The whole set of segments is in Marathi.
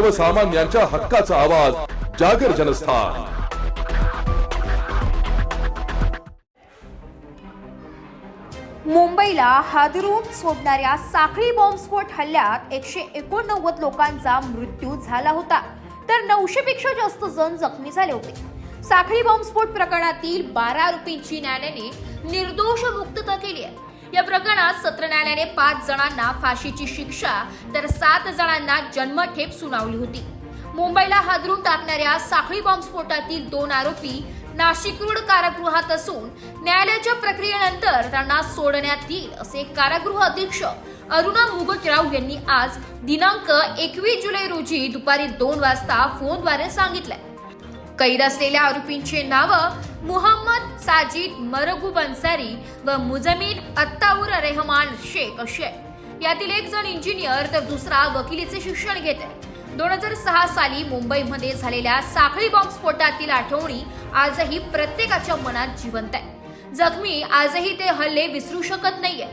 सर्वसामान्यांच्या हक्काचा आवाज जागर जनस्थान. मुंबईला हादरून सोडणाऱ्या साखळी बॉम्बस्फोट हल्ल्यात एकशे एकोणनव्वद लोकांचा मृत्यू झाला होता. तर नऊशे पेक्षा जास्त जण जखमी झाले होते. साखळी बॉम्बस्फोट प्रकरणातील बारा आरोपींची न्यायालयाने निर्दोष मुक्तता केली आहे. या प्रकरणात सत्र न्यायालयाने पाच जणांना फाशीची शिक्षा तर सात जणांना जन्मठेप सुनावली होती. मुंबईला हादरून टाकणाऱ्या साखळी बॉम्बस्फोटातील दोन आरोपी नाशिकरूड कारागृहात असून न्यायालयाच्या प्रक्रियेनंतर त्यांना सोडण्यात येईल असे कारागृह अधीक्षक अरुणा मुगटराव यांनी आज दिनांक एकवीस जुलै रोजी दुपारी दोन वाजता फोनद्वारे सांगितले कैद असलेल्या आरोपींचे नावं मुहम्मद साजिद मरगू अन्सारी व मुजमीन अत्ताऊर रेहमान शेख असे आहे यातील एक जण इंजिनियर तर दुसरा वकिलीचे शिक्षण घेत आहे दोन हजार सहा साली मुंबईमध्ये झालेल्या साखळी बॉम्ब स्फोटातील आठवणी आजही प्रत्येकाच्या मनात जिवंत आहे जखमी आजही ते हल्ले विसरू शकत नाहीये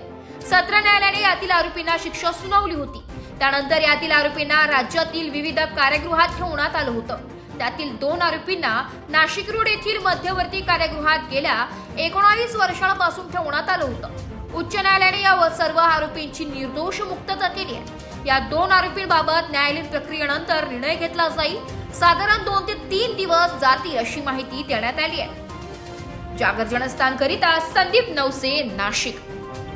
सत्र न्यायालयाने यातील आरोपींना शिक्षा सुनावली होती त्यानंतर यातील आरोपींना राज्यातील विविध कारागृहात ठेवण्यात आलं होतं त्यातील दोन आरोपींना नाशिक रोड येथील मध्यवर्ती कार्यगृहात गेल्या एकोणावीस वर्षांपासून ठेवण्यात आलं होतं. उच्च न्यायालयाने या व सर्व आरोपींची निर्दोष मुक्तता केली आहे. या दोन आरोपींबाबत न्यायालयीन प्रक्रियेनंतर निर्णय घेतला जाईल. साधारण दोन ते तीन दिवस जातील अशी माहिती देण्यात आली आहे. जागर जनस्थान करिता संदीप नवसे नाशिक.